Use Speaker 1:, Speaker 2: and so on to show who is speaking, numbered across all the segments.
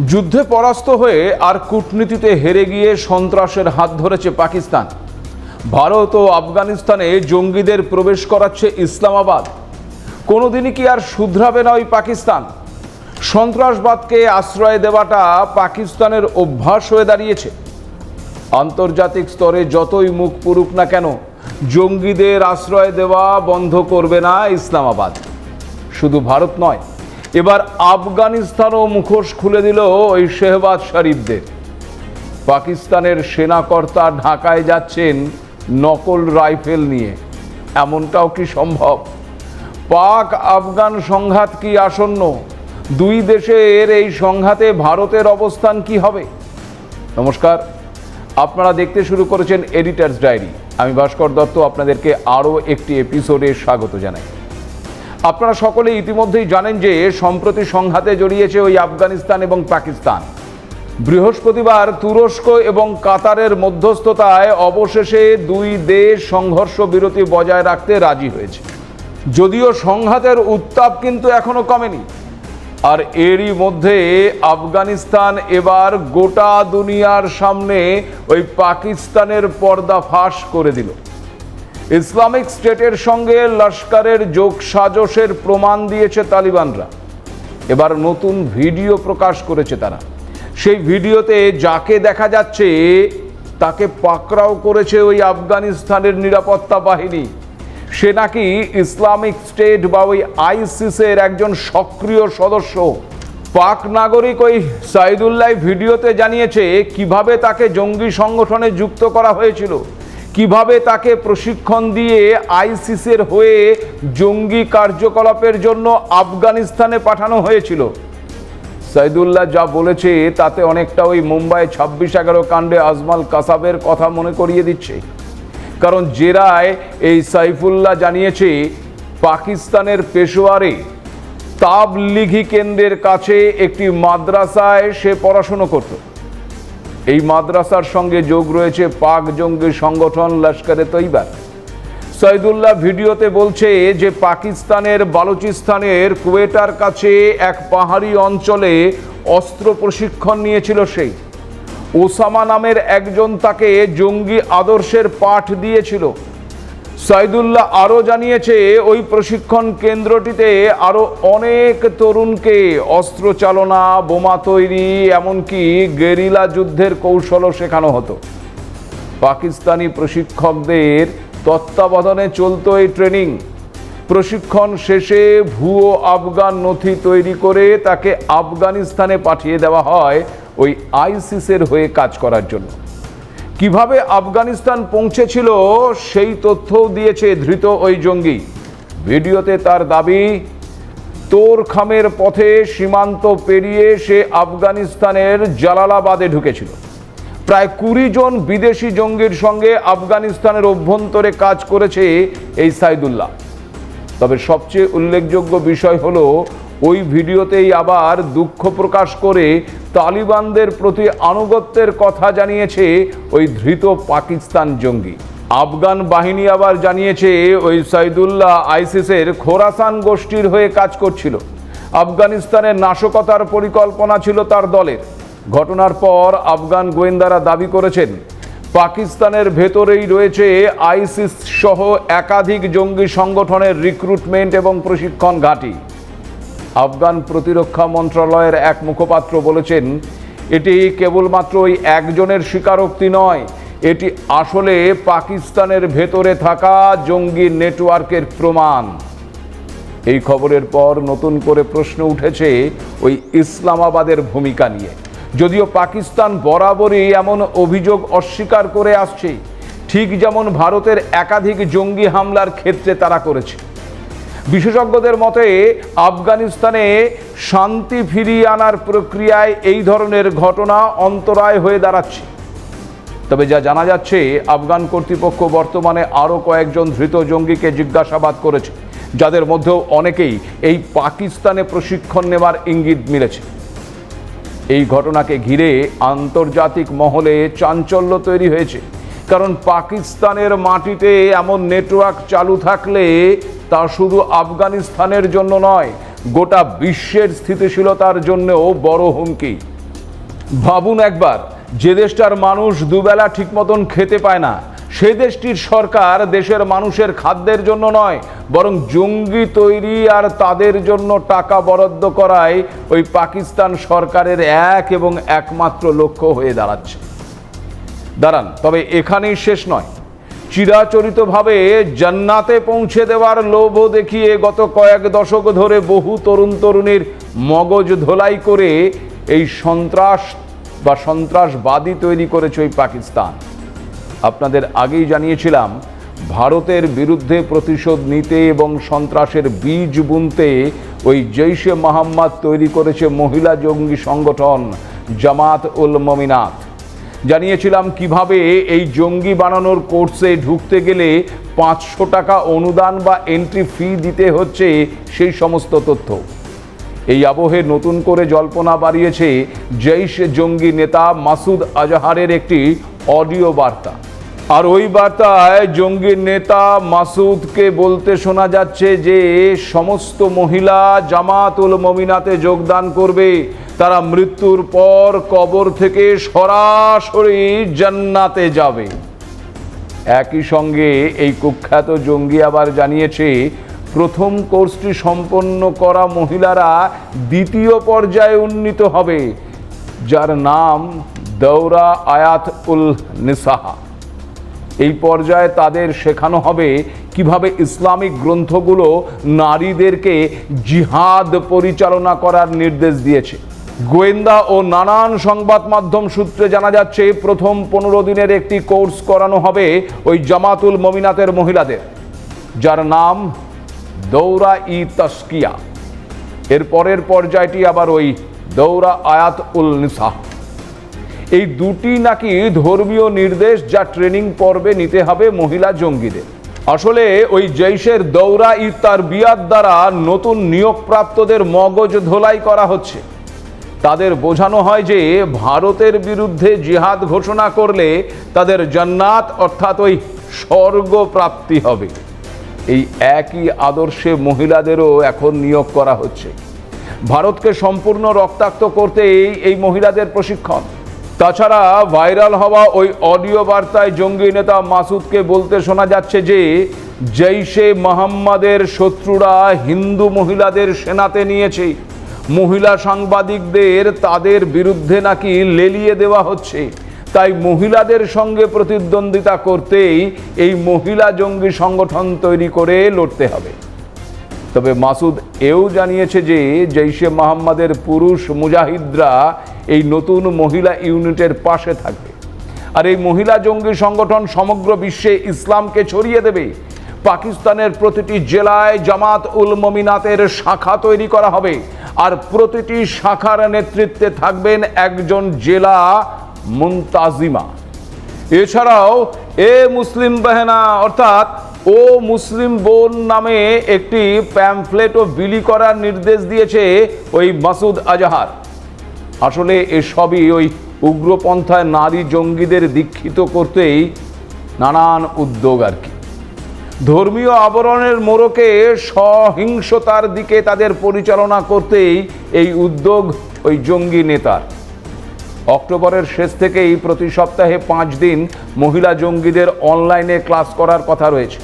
Speaker 1: যুদ্ধে পরাস্ত হয়ে আর কূটনীতিতে হেরে গিয়ে সন্ত্রাসের হাত ধরেছে পাকিস্তান। ভারত ও আফগানিস্তানে জঙ্গিদের প্রবেশ করাচ্ছে ইসলামাবাদ। কোনোদিনই কি আর শুধরাবে না ওই পাকিস্তান। সন্ত্রাসবাদকে আশ্রয় দেওয়াটা পাকিস্তানের অভ্যাস হয়ে দাঁড়িয়েছে। আন্তর্জাতিক স্তরে যতই মুখ পুরুক না কেন, জঙ্গিদের আশ্রয় দেওয়া বন্ধ করবে না ইসলামাবাদ। শুধু ভারত নয় এবার আফগানিস্তানও মুখোশ খুলে দিল ওই শেহবাজ শরীফদের। পাকিস্তানের সেনাকর্তা ঢাকায় যাচ্ছেন নকল রাইফেল নিয়ে। এমনটাও কি সম্ভব? পাক আফগান সংঘাত কি আসন্ন? দুই দেশের এই সংঘাতে ভারতের অবস্থান কি হবে? নমস্কার। আপনারা দেখতে শুরু করেছেন এডিটার্স ডায়েরি। আমি ভাস্কর দত্ত, আপনাদেরকে আরও একটি এপিসোডে স্বাগত জানাই। আপনারা সকলে ইতিমধ্যেই জানেন যে সম্প্রতি সংঘাতে জড়িয়েছে ওই আফগানিস্তান এবং পাকিস্তান। বৃহস্পতিবার তুরস্ক এবং কাতারের মধ্যস্থতায় অবশেষে দুই দেশ সংঘর্ষ বিরতি বজায় রাখতে রাজি হয়েছে। যদিও সংঘাতের উত্তাপ কিন্তু এখনও কমেনি। আর এরই মধ্যে আফগানিস্তান এবার গোটা দুনিয়ার সামনে ওই পাকিস্তানের পর্দা ফাঁস করে দিল। ইসলামিক স্টেটের সঙ্গে লস্করের যোগ সাজসের প্রমাণ দিয়েছে তালিবানরা। এবার নতুন ভিডিও প্রকাশ করেছে তারা। সেই ভিডিওতে যাকে দেখা যাচ্ছে, তাকে পাকড়াও করেছে ওই আফগানিস্তানের নিরাপত্তা বাহিনী। সে নাকি ইসলামিক স্টেট বা ওই আইসিসের একজন সক্রিয় সদস্য। পাক নাগরিক ওই সাইদুল্লাহ ভিডিওতে জানিয়েছে, কীভাবে তাকে জঙ্গি সংগঠনে যুক্ত করা হয়েছিল। কীভাবে তাকে প্রশিক্ষণ দিয়ে আইসিসের হয়ে জঙ্গি কার্যকলাপের জন্য আফগানিস্তানে পাঠানো হয়েছিল? সাইদুল্লাহ যা বলেছে তাতে অনেকটা ওই মুম্বাই ছাব্বিশ এগারো কাণ্ডে আজমাল কাসাবের কথা মনে করিয়ে দিচ্ছে। কারণ জেরায় এই সাইফুল্লাহ জানিয়েছে, পাকিস্তানের পেশোয়ারে তাবলিঘি কেন্দ্রের কাছে একটি মাদ্রাসায় সে পড়াশুনো করত। এই মাদ্রাসার সঙ্গে যোগ রয়েছে পাক জঙ্গি সংগঠন লস্করে তৈবার সৈদুল্লাহ ভিডিওতে বলছে যে পাকিস্তানের বালুচিস্তানের কুয়েটার কাছে এক পাহাড়ি অঞ্চলে অস্ত্র প্রশিক্ষণ নিয়েছিল সেই। ওসামা নামের একজন তাকে জঙ্গি আদর্শের পাঠ দিয়েছিল। সাইদুল্লাহ আরও জানিয়েছে, ওই প্রশিক্ষণ কেন্দ্রটিতে আরও অনেক তরুণকে অস্ত্র চালনা, বোমা তৈরি, এমনকি গেরিলা যুদ্ধের কৌশলও শেখানো হতো। পাকিস্তানি প্রশিক্ষকদের তত্ত্বাবধানে চলতো এই ট্রেনিং। প্রশিক্ষণ শেষে ভুয়ো আফগান নথি তৈরি করে তাকে আফগানিস্তানে পাঠিয়ে দেওয়া হয় ওই আইসিসের হয়ে কাজ করার জন্য। কীভাবে আফগানিস্তান পৌঁছেছিল সেই তথ্যও দিয়েছে ধৃত ওই জঙ্গি। ভিডিওতে তার দাবি তোর খামের পথে সীমান্ত পেরিয়ে সে আফগানিস্তানের জালালাবাদে ঢুকেছিল। প্রায় কুড়ি জন বিদেশি জঙ্গির সঙ্গে আফগানিস্তানের অভ্যন্তরে কাজ করেছে এই সাইদুল্লাহ। তবে সবচেয়ে উল্লেখযোগ্য বিষয় হলো ওই ভিডিওতেই আবার দুঃখ প্রকাশ করে তালিবানদের প্রতি আনুগত্যের কথা জানিয়েছে ওই ধৃত পাকিস্তান জঙ্গি। আফগান বাহিনী আবার জানিয়েছে ওই সাইদুল্লাহ আইসিসের খোরাসান গোষ্ঠীর হয়ে কাজ করছিল। আফগানিস্তানের নাশকতার পরিকল্পনা ছিল তার দলের। ঘটনার পর আফগান গোয়েন্দারা দাবি করেছেন, পাকিস্তানের ভেতরেই রয়েছে আইসিস সহ একাধিক জঙ্গি সংগঠনের রিক্রুটমেন্ট এবং প্রশিক্ষণ ঘাঁটি। আফগান প্রতিরক্ষা মন্ত্রণালয়ের এক মুখপাত্র বলেছেন, এটি কেবলমাত্র ওই একজনের স্বীকারোক্তি নয়, এটি আসলে পাকিস্তানের ভেতরে থাকা জঙ্গি নেটওয়ার্কের প্রমাণ। এই খবরের পর নতুন করে প্রশ্ন উঠেছে ওই ইসলামাবাদের ভূমিকা নিয়ে। যদিও পাকিস্তান বরাবরই এমন অভিযোগ অস্বীকার করে আসছে, ঠিক যেমন ভারতের একাধিক জঙ্গি হামলার ক্ষেত্রে তারা করেছে। বিশেষজ্ঞদের মতে, আফগানিস্তানে শান্তি ফিরিয়ে আনার প্রক্রিয়ায় এই ধরনের ঘটনা অন্তরায় হয়ে দাঁড়াচ্ছে। তবে যা জানা যাচ্ছে, আফগান কর্তৃপক্ষ বর্তমানে আরও কয়েকজন ধৃত জঙ্গিকে জিজ্ঞাসাবাদ করেছে, যাদের মধ্যেও অনেকেই এই পাকিস্তানে প্রশিক্ষণ নেওয়ার ইঙ্গিত মিলেছে। এই ঘটনাকে ঘিরে আন্তর্জাতিক মহলে চাঞ্চল্য তৈরি হয়েছে, কারণ পাকিস্তানের মাটিতে এমন নেটওয়ার্ক চালু থাকলে তা শুধু আফগানিস্তানের জন্য নয়, গোটা বিশ্বের স্থিতিশীলতার জন্যও বড় হুমকি। ভাবুন একবার, যে দেশটার মানুষ দুবেলা ঠিক মতন খেতে পায় না, সে দেশটির সরকার দেশের মানুষের খাদ্যের জন্য নয়, বরং জঙ্গি তৈরি আর তাদের জন্য টাকা বরাদ্দ করায় ওই পাকিস্তান সরকারের এক এবং একমাত্র লক্ষ্য হয়ে দাঁড়াচ্ছে। দাঁড়ান, তবে এখানেই শেষ নয়। চিরাচরিতভাবে জান্নাতে পৌঁছে দেওয়ার লোভ দেখিয়ে গত কয়েক দশক ধরে বহু তরুণ তরুণীর মগজ ধোলাই করে এই সন্ত্রাস বা সন্ত্রাসবাদী তৈরি করেছে ওই পাকিস্তান। আপনাদের আগেই জানিয়েছিলাম, ভারতের বিরুদ্ধে প্রতিশোধ নিতে এবং সন্ত্রাসের বীজ বুনতে ওই জৈশে মোহাম্মদ তৈরি করেছে মহিলা জঙ্গি সংগঠন জামাত উল মমিনাত। জানিয়েছিলাম কীভাবে এই জঙ্গি বানানোর কোর্সে ঢুকতে গেলে পাঁচশো টাকা অনুদান বা এন্ট্রি ফি দিতে হচ্ছে সেই সমস্ত তথ্য। এই আবহে নতুন করে জল্পনা বাড়িয়েছে জৈশ জঙ্গি নেতা মাসুদ আজহারের একটি অডিও বার্তা। আর ওই বার্তায় জঙ্গি নেতা মাসুদকে বলতে শোনা যাচ্ছে যে সমস্ত মহিলা জামাতুল মমিনাতে যোগদান করবে। তারা মৃত্যুর পর কবর থেকে সরাসরি জান্নাতে যাবে। একই সঙ্গে এই কুখ্যাত জঙ্গি আবার জানিয়েছে, প্রথম কোর্সটি সম্পন্ন করা মহিলারা দ্বিতীয় পর্যায়ে উন্নীত হবে, যার নাম দৌরা আয়াত উল নিসাহা। এই পর্যায়ে তাদের শেখানো হবে কীভাবে ইসলামিক গ্রন্থগুলো নারীদেরকে জিহাদ পরিচালনা করার নির্দেশ দিয়েছে। গোয়েন্দা ও নানান সংবাদ মাধ্যম সূত্রে জানা যাচ্ছে, প্রথম পনেরো দিনের একটি কোর্স করানো হবে ওই জামাতুল মমিনাতের মহিলাদের, যার নাম দৌরা ই তস্কিয়া। এর পরের পর্যায়টি আবার ওই দৌরা আয়াত উল নিসাহ এই দুটি নাকি ধর্মীয় নির্দেশ যা ট্রেনিং পর্বে নিতে হবে মহিলা জঙ্গিদের। আসলে ওই জৈশের দৌরা ই তার বিয়ার দ্বারা নতুন নিয়োগপ্রাপ্তদের মগজ ধোলাই করা হচ্ছে। তাদের বোঝানো হয় যে ভারতের বিরুদ্ধে জিহাদ ঘোষণা করলে তাদের জান্নাত অর্থাৎ ওই স্বর্গ প্রাপ্তি হবে। এই একই আদর্শে মহিলাদেরও এখন নিয়োগ করা হচ্ছে। ভারতকে সম্পূর্ণ রক্তাক্ত করতেই এই মহিলাদের প্রশিক্ষণ। তাছাড়া ভাইরাল হওয়া ওই অডিও বার্তায় জঙ্গি নেতা মাসুদকে বলতে শোনা যাচ্ছে যে, জৈশে মোহাম্মদের শত্রুরা হিন্দু মহিলাদের সেনাতে নিয়েছে। মহিলা সাংবাদিকদের তাদের বিরুদ্ধে নাকি লেলিয়ে দেওয়া হচ্ছে। তাই মহিলাদের সঙ্গে প্রতিদ্বন্দ্বিতা করতেই এই মহিলা জঙ্গি সংগঠন তৈরি করে লড়তে হবে। তবে মাসুদ এও জানিয়েছে যে জৈশে মোহাম্মদের পুরুষ মুজাহিদরা এই নতুন মহিলা ইউনিটের পাশে থাকবে। আর এই মহিলা জঙ্গি সংগঠন সমগ্র বিশ্বে ইসলামকে ছড়িয়ে দেবে। পাকিস্তানের প্রতিটি জেলায় জামাত উল মমিনাতের শাখা তৈরি করা হবে। আর প্রতিটি শাখার নেতৃত্বে থাকবেন একজন জেলা মুন্তাজিমা। এছাড়াও এ মুসলিম বেহেনা, অর্থাৎ ও মুসলিম বোন নামে একটি প্যামফ্লেটও বিলি করার নির্দেশ দিয়েছে ওই মাসুদ আজাহার। আসলে এসবই ওই উগ্রপন্থায় নারী জঙ্গিদের দীক্ষিত করতেই নানান উদ্যোগ আর কি। ধর্মীয় আবরণের মোড়কে সহিংসতার দিকে তাদের পরিচালনা করতেই এই উদ্যোগ ওই জঙ্গি নেতার। অক্টোবরের শেষ থেকেই প্রতি সপ্তাহে পাঁচ দিন মহিলা জঙ্গিদের অনলাইনে ক্লাস করার কথা রয়েছে।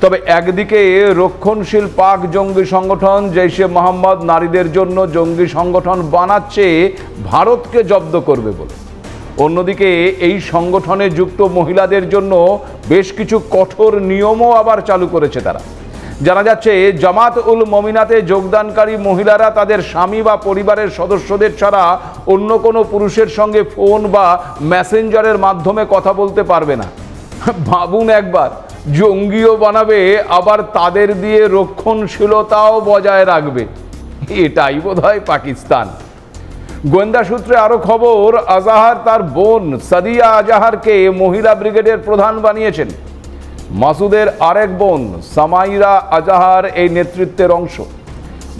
Speaker 1: তবে একদিকে রক্ষণশীল পাক জঙ্গি সংগঠন জৈশে মোহাম্মদ নারীদের জন্য জঙ্গি সংগঠন বানাচ্ছে ভারতকে জব্দ করবে বলে। অন্যদিকে এই সংগঠনে যুক্ত মহিলাদের জন্য বেশ কিছু কঠোর নিয়মও আবার চালু করেছে তারা। জানা যাচ্ছে জামাত উল মমিনাতে যোগদানকারী মহিলারা তাদের স্বামী বা পরিবারের সদস্যদের ছাড়া অন্য কোনো পুরুষের সঙ্গে ফোন বা মেসেঞ্জারের মাধ্যমে কথা বলতে পারবে না। ভাবুন একবার, জঙ্গিও বানাবে, আবার তাদের দিয়ে রক্ষণশীলতাও বজায় রাখবে। এটাই বোধ হয় পাকিস্তান। গোয়েন্দা সূত্রে আরও খবর, আজাহার তার বোন সাদিয়া আজাহারকে মহিলা ব্রিগেডের প্রধান বানিয়েছেন। মাসুদের আরেক বোন সামাইরা আজাহার এই নেতৃত্বের অংশ।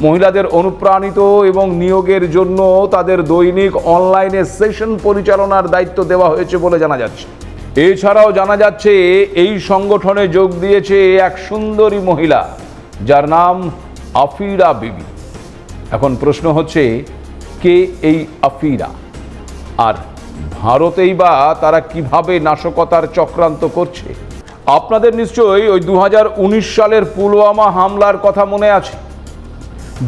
Speaker 1: মহিলাদের অনুপ্রাণিত এবং নিয়োগের জন্য তাদের দৈনিক অনলাইনে সেশন পরিচালনার দায়িত্ব দেওয়া হয়েছে বলে জানা যাচ্ছে। এছাড়াও জানা যাচ্ছে, এই সংগঠনে যোগ দিয়েছে এক সুন্দরী মহিলা, যার নাম আফিরা বিবি। এখন প্রশ্ন হচ্ছে কে এই আফিরা? আর ভারতেই বা তারা কীভাবে নাশকতার চক্রান্ত করছে? আপনাদের নিশ্চয়ই ওই দু সালের পুলওয়ামা হামলার কথা মনে আছে।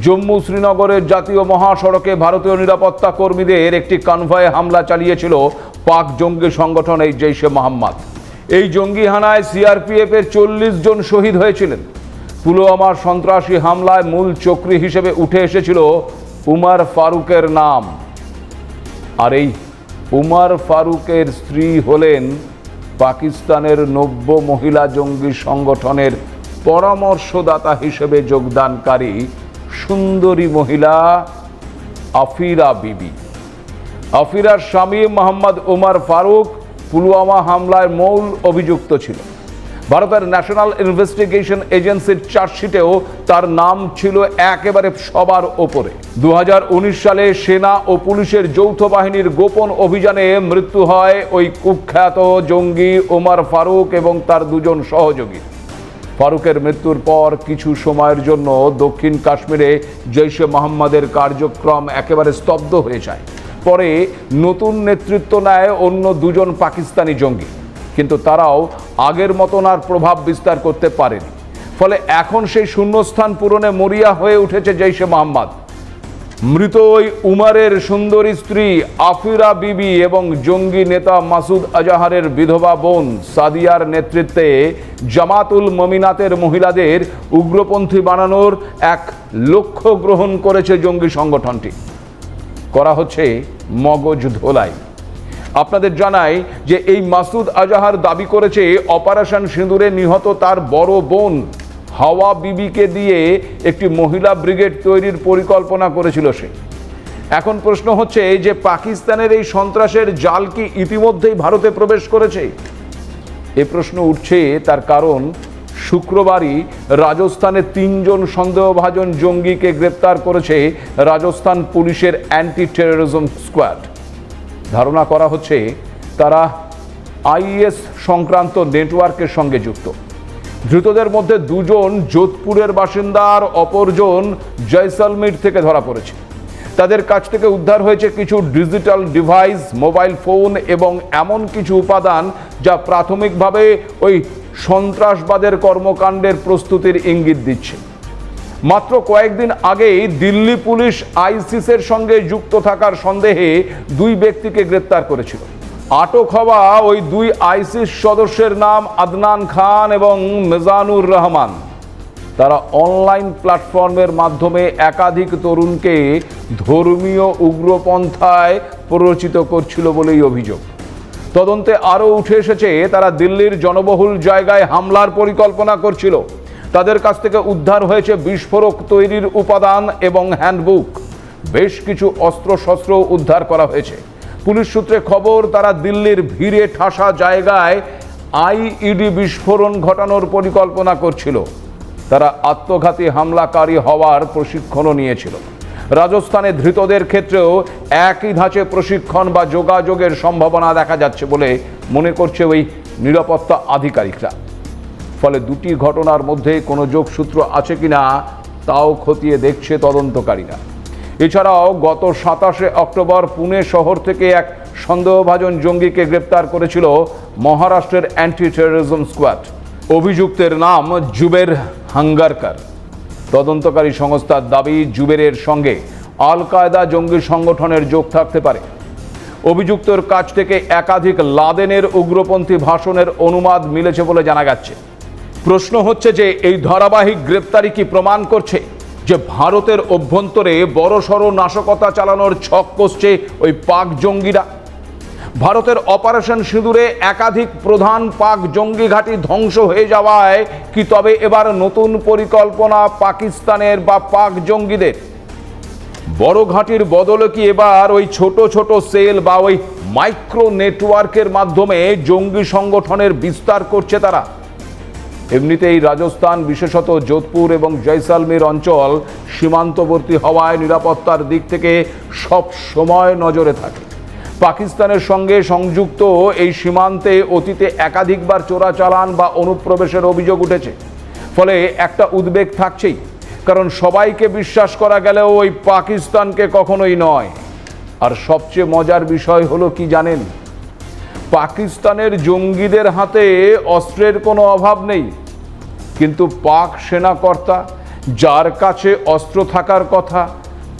Speaker 1: জম্মু শ্রীনগরের জাতীয় মহাসড়কে ভারতীয় নিরাপত্তা কর্মীদের একটি কনভয়ে হামলা চালিয়েছিল পাক জঙ্গি সংগঠন এই জৈশে মোহাম্মদ। এই জঙ্গি হানায় সিআরপিএফ এর চল্লিশ জন শহীদ হয়েছিলেন। পুলওয়ামার সন্ত্রাসী হামলায় মূল চক্রী হিসেবে উঠে এসেছিল উমার ফারুকের নাম। আর এই উমার ফারুকের স্ত্রী হলেন পাকিস্তানের নব্য মহিলা জঙ্গি সংগঠনের পরামর্শদাতা হিসেবে যোগদানকারী সুন্দরী মহিলা আফিরা বিবি। আফিরার স্বামী মোহাম্মদ উমার ফারুক পুলওয়ামা হামলায় মূল অভিযুক্ত ছিল। ভারতের ন্যাশনাল ইনভেস্টিগেশন এজেন্সির চার্জশিটেও তার নাম ছিল একেবারে সবার ওপরে। দু হাজার উনিশ সালে সেনা ও পুলিশের যৌথ বাহিনীর গোপন অভিযানে মৃত্যু হয় ওই কুখ্যাত জঙ্গি ওমর ফারুক এবং তার দুজন সহযোগী। ফারুকের মৃত্যুর পর কিছু সময়ের জন্য দক্ষিণ কাশ্মীরে জৈশে মোহাম্মদের কার্যক্রম একেবারে স্তব্ধ হয়ে যায়। পরে নতুন নেতৃত্ব নেয় অন্য দুজন পাকিস্তানি জঙ্গি। কিন্তু তারাও আগের মতন আর প্রভাব বিস্তার করতে পারেনি। ফলে এখন সেই শূন্যস্থান পূরণে মরিয়া হয়ে উঠেছে জৈশে মোহাম্মদ। মৃত ওই উমারের সুন্দরী স্ত্রী আফিরা বিবি এবং জঙ্গি নেতা মাসুদ আজাহারের বিধবা বোন সাদিয়ার নেতৃত্বে জামাতুল মমিনাতের মহিলাদের উগ্রপন্থী বানানোর এক লক্ষ্য গ্রহণ করেছে জঙ্গি সংগঠনটি। করা হচ্ছে মগজ ধোলাই। আপনাদের জানাই যে এই মাসুদ আজাহার দাবি করেছে, অপারেশন সিঁদুরে নিহত তার বড় বোন হাওয়া বিবিকে দিয়ে একটি মহিলা ব্রিগেড তৈরির পরিকল্পনা করেছিল সে। এখন প্রশ্ন হচ্ছে যে পাকিস্তানের এই সন্ত্রাসের জাল কি ইতিমধ্যেই ভারতে প্রবেশ করেছে? এ প্রশ্ন উঠছে, তার কারণ শুক্রবারই রাজস্থানে তিনজন সন্দেহভাজন জঙ্গিকে গ্রেপ্তার করেছে রাজস্থান পুলিশের অ্যান্টি টেরোরিজম স্কোয়াড। ধারণা করা হচ্ছে তারা আইএস সংক্রান্ত নেটওয়ার্কের সঙ্গে যুক্ত। ধৃতদের মধ্যে দুজন যোধপুরের বাসিন্দা আর অপরজন জয়সালমীর থেকে ধরা পড়েছে। তাদের কাছ থেকে উদ্ধার হয়েছে কিছু ডিজিটাল ডিভাইস, মোবাইল ফোন এবং এমন কিছু উপাদান যা প্রাথমিকভাবে ওই সন্ত্রাসবাদের কর্মকাণ্ডের প্রস্তুতির ইঙ্গিত দিচ্ছে। মাত্র কয়েকদিন আগেই দিল্লি পুলিশ আইসিসের সঙ্গে যুক্ত থাকার সন্দেহে দুই ব্যক্তিকে গ্রেপ্তার করেছিল। আটক হওয়া ওই দুই আইসিস সদস্যের নাম আদনান খান এবং মেজানুর রহমান। তারা অনলাইন প্ল্যাটফর্মের মাধ্যমে একাধিক তরুণকে ধর্মীয় উগ্রপন্থায় প্ররোচিত করছিল বলেই অভিযোগ। তদন্তে আরও উঠে এসেছে, তারা দিল্লির জনবহুল জায়গায় হামলার পরিকল্পনা করছিল। তাদের কাছ থেকে উদ্ধার হয়েছে বিস্ফোরক তৈরির উপাদান এবং হ্যান্ডবুক। বেশ কিছু অস্ত্রশস্ত্র উদ্ধার করা হয়েছে। পুলিশ সূত্রে খবর, তারা দিল্লির ভিড়ে ঠাসা জায়গায় আইইডি বিস্ফোরণ ঘটানোর পরিকল্পনা করছিল। তারা আত্মঘাতী হামলাকারী হওয়ার প্রশিক্ষণও নিয়েছিল। রাজস্থানে ধৃতদের ক্ষেত্রেও একই ধাঁচে প্রশিক্ষণ বা যোগাযোগের সম্ভাবনা দেখা যাচ্ছে বলে মনে করছে ওই নিরাপত্তা আধিকারিকরা। ফলে দুটি ঘটনার মধ্যে কোনো যোগসূত্র আছে কিনা তাও খতিয়ে দেখছে তদন্তকারীরা। এছাড়াও গত সাতাশে অক্টোবর পুনে শহর থেকে এক সন্দেহভাজন জঙ্গিকে গ্রেপ্তার করেছিল মহারাষ্ট্রের অ্যান্টি টেরোরিজম স্কোয়াড। অভিযুক্তের নাম জুবের হাঙ্গারকার। তদন্তকারী সংস্থার দাবি জুবেরের সঙ্গে আল কায়দা জঙ্গি সংগঠনের যোগ থাকতে পারে। অভিযুক্তর কাছ থেকে একাধিক লাদেনের উগ্রপন্থী ভাষণের অনুবাদ মিলেছে বলে জানা যাচ্ছে প্রশ্ন হচ্ছে যে এই ধারাবাহিক গ্রেপ্তারি কি প্রমাণ করছে? যে ভারতের অভ্যন্তরে বড়সড় নাশকতা চালানোর ছক কষছে ওই পাক জঙ্গিরা। ভারতের অপারেশন সিঁদুরে একাধিক প্রধান পাক জঙ্গি ঘাঁটি ধ্বংস হয়ে যাওয়ায় কি তবে এবার নতুন পরিকল্পনা পাকিস্তানের বা পাক জঙ্গিদের? বড় ঘাঁটির বদলে কি এবার ওই ছোট ছোট সেল বা ওই মাইক্রো নেটওয়ার্কের মাধ্যমে জঙ্গি সংগঠনের বিস্তার করছে তারা? এমনিতেই রাজস্থান, বিশেষত যোধপুর এবং জয়সালমীর অঞ্চল সীমান্তবর্তী হওয়ায় নিরাপত্তার দিক থেকে সব সময় নজরে থাকে। পাকিস্তানের সঙ্গে সংযুক্ত এই সীমান্তে অতীতে একাধিকবার চোরাচালান বা অনুপ্রবেশের অভিযোগ উঠেছে। ফলে একটা উদ্বেগ থাকছেই, কারণ সবাইকে বিশ্বাস করা গেলেও ওই পাকিস্তানকে কখনোই নয়। আর সবচেয়ে মজার বিষয় হলো কি জানেন? পাকিস্তানের জঙ্গিদের হাতে অস্ত্রের কোনো অভাব নেই। কিন্তু পাক সেনাকর্তা, যার কাছে অস্ত্র থাকার কথা,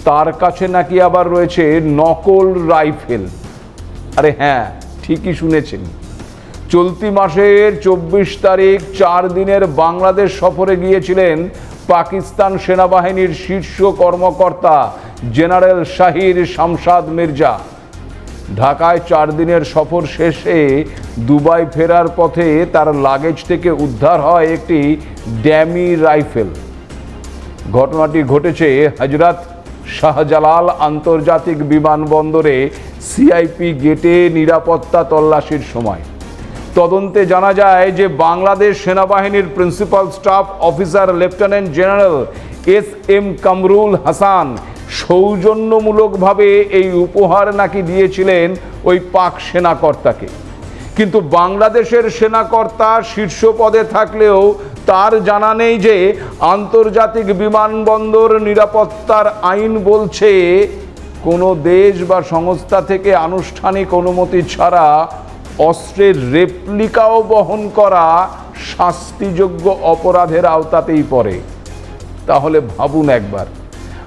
Speaker 1: তার কাছে নাকি আবার রয়েছে নকল রাইফেল। আরে হ্যাঁ ঠিকই শুনেছেন। চলতি মাসের চব্বিশ তারিখ চার দিনের বাংলাদেশ সফরে গিয়েছিলেন পাকিস্তান সেনাবাহিনীর শীর্ষ কর্মকর্তা জেনারেল শাহির শামসাদ মির্জা। ঢাকায় চার দিনের সফর শেষে দুবাই ফেরার পথে তার লাগেজ থেকে উদ্ধার হয় একটি ড্যামি রাইফেল। ঘটনাটি ঘটেছে হজরত শাহজালাল আন্তর্জাতিক বিমানবন্দরে সিআইপি গেটে নিরাপত্তা তল্লাশির সময়। তদন্তে জানা যায় যে বাংলাদেশ সেনাবাহিনীর principal staff officer lieutenant general S M Kamrul Hasan সৌজন্যমূলকভাবে এই উপহার নাকি দিয়েছিলেন ওই পাক সেনাকর্তাকে। কিন্তু বাংলাদেশের সেনাকর্তা শীর্ষ পদে থাকলেও তার জানা নেই যে আন্তর্জাতিক বিমানবন্দর নিরাপত্তার আইন বলছে কোনো দেশ বা সংস্থা থেকে আনুষ্ঠানিক অনুমতি ছাড়া অস্ত্রের রেপ্লিকাও বহন করা শাস্তিযোগ্য অপরাধের আওতাতেই পড়ে। তাহলে ভাবুন একবার।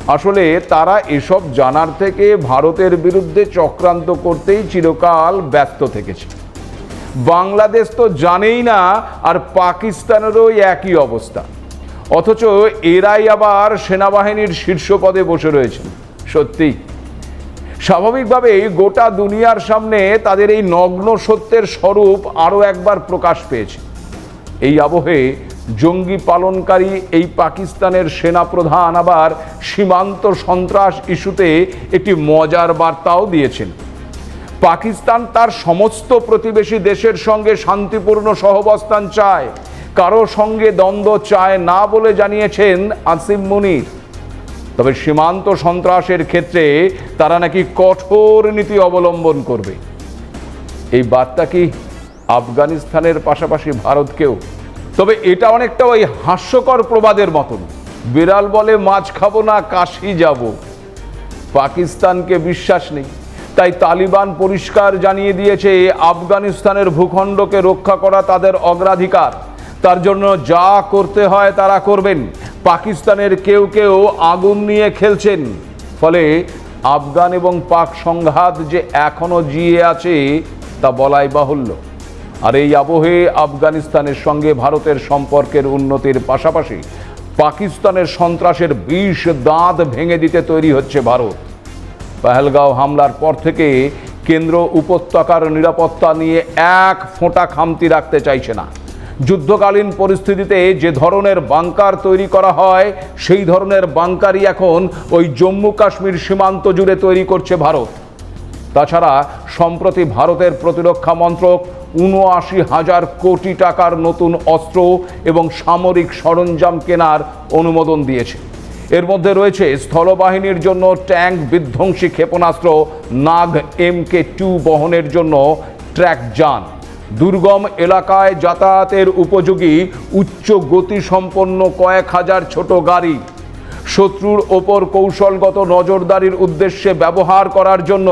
Speaker 1: আসলে তারা এসব জানার থেকে ভারতের বিরুদ্ধে চক্রান্ত করতেই চিরকাল ব্যস্ত থেকেছে। বাংলাদেশ তো জানেই না আর পাকিস্তানেরও একই অবস্থা। অথচ এরাই আবার সেনাবাহিনীর শীর্ষ পদে বসে রয়েছেন সত্যি। স্বাভাবিকভাবেই গোটা দুনিয়ার সামনে তাদের এই নগ্ন সত্যের স্বরূপ আরও একবার প্রকাশ পেয়েছে। এই আবহে জঙ্গি পালনকারী এই পাকিস্তানের সেনাপ্রধান আবার সীমান্ত সন্ত্রাস ইস্যুতে একটি মজার বার্তাও দিয়েছেন। পাকিস্তান তার সমস্ত প্রতিবেশী দেশের সঙ্গে শান্তিপূর্ণ সহবস্থান চায়। কারও সঙ্গে দ্বন্দ্ব চায় না বলে জানিয়েছেন আসিম মুনির। তবে সীমান্ত সন্ত্রাসের ক্ষেত্রে তারা নাকি কঠোর নীতি অবলম্বন করবে। এই বার্তা কি আফগানিস্তানের পাশাপাশি ভারতকেও? তবে এটা অনেকটা ওই হাস্যকর প্রবাদের মতন। বিড়াল বলে, মাছ খাব না, কাশি যাব। পাকিস্তানকে বিশ্বাস নেই। তাই তালিবান পরিষ্কার জানিয়ে দিয়েছে আফগানিস্তানের ভূখণ্ডকে রক্ষা করা তাদের অগ্রাধিকার। তার জন্য যা করতে হয় তারা করবেন। পাকিস্তানের কেউ কেউ আগুন নিয়ে খেলছেন। ফলে আফগান এবং পাক সংঘাত যে এখনও জিয়ে আছে, তা বলাই বাহুল্য। আর এই আবহে আফগানিস্তানের সঙ্গে ভারতের সম্পর্কের উন্নতির পাশাপাশি পাকিস্তানের সন্ত্রাসের বিষ দাঁত ভেঙে দিতে তৈরি হচ্ছে ভারত। পেহেলগাঁও হামলার পর থেকে কেন্দ্র উপত্যকার নিরাপত্তা নিয়ে এক ফোঁটা খামতি রাখতে চাইছে না। যুদ্ধকালীন পরিস্থিতিতে যে ধরনের বাংকার তৈরি করা হয়, সেই ধরনের বাংকারই এখন ওই জম্মু কাশ্মীর সীমান্ত জুড়ে তৈরি করছে ভারত। তাছাড়া সম্প্রতি ভারতের প্রতিরক্ষা মন্ত্রক উনআশি হাজার কোটি টাকার নতুন অস্ত্র এবং সামরিক সরঞ্জাম কেনার অনুমোদন দিয়েছে। এর মধ্যে রয়েছে স্থলবাহিনীর জন্য ট্যাঙ্ক বিধ্বংসী ক্ষেপণাস্ত্র, নাগ এম কে টু বহনের জন্য ট্র্যাক যান। দুর্গম এলাকায় যাতায়াতের উপযোগী উচ্চ গতিসম্পন্ন কয়েক হাজার ছোট গাড়ি। শত্রুর ওপর কৌশলগত নজরদারির উদ্দেশ্যে ব্যবহার করার জন্য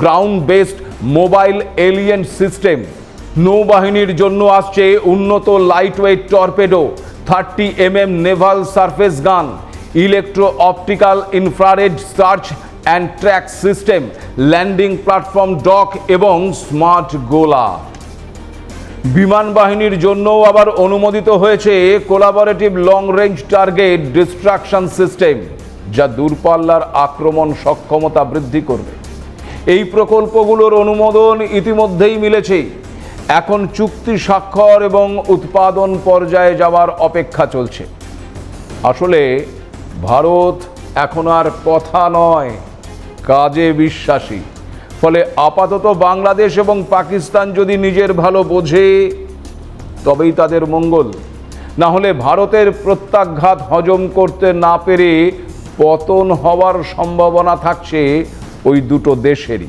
Speaker 1: ground based mobile ELINT system নৌবাহিনীর জন্য আসছে উন্নত lightweight torpedo thirty M M naval surface gun electro optical infrared search and track system landing platform dock এবং স্মার্ট গোলা বিমান বাহিনীর জন্যও আবার অনুমোদিত হয়েছে collaborative long range target destruction system যা দূরপাল্লার আক্রমণ সক্ষমতা বৃদ্ধি করবে। এই প্রকল্পগুলোর অনুমোদন ইতিমধ্যেই মিলেছে। এখন চুক্তি স্বাক্ষর এবং উৎপাদন পর্যায়ে যাওয়ার অপেক্ষা চলছে। আসলে ভারত এখন আর কথা নয়, কাজে বিশ্বাসী। ফলে আপাতত বাংলাদেশ এবং পাকিস্তান যদি নিজের ভালো বোঝে, তবেই তাদের মঙ্গল। না হলে ভারতের প্রত্যাঘাত হজম করতে না পেরে পতন হওয়ার সম্ভাবনা থাকছে ওই দুটো দেশেরই।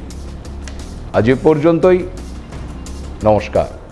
Speaker 1: আজ এ পর্যন্তই। নমস্কার।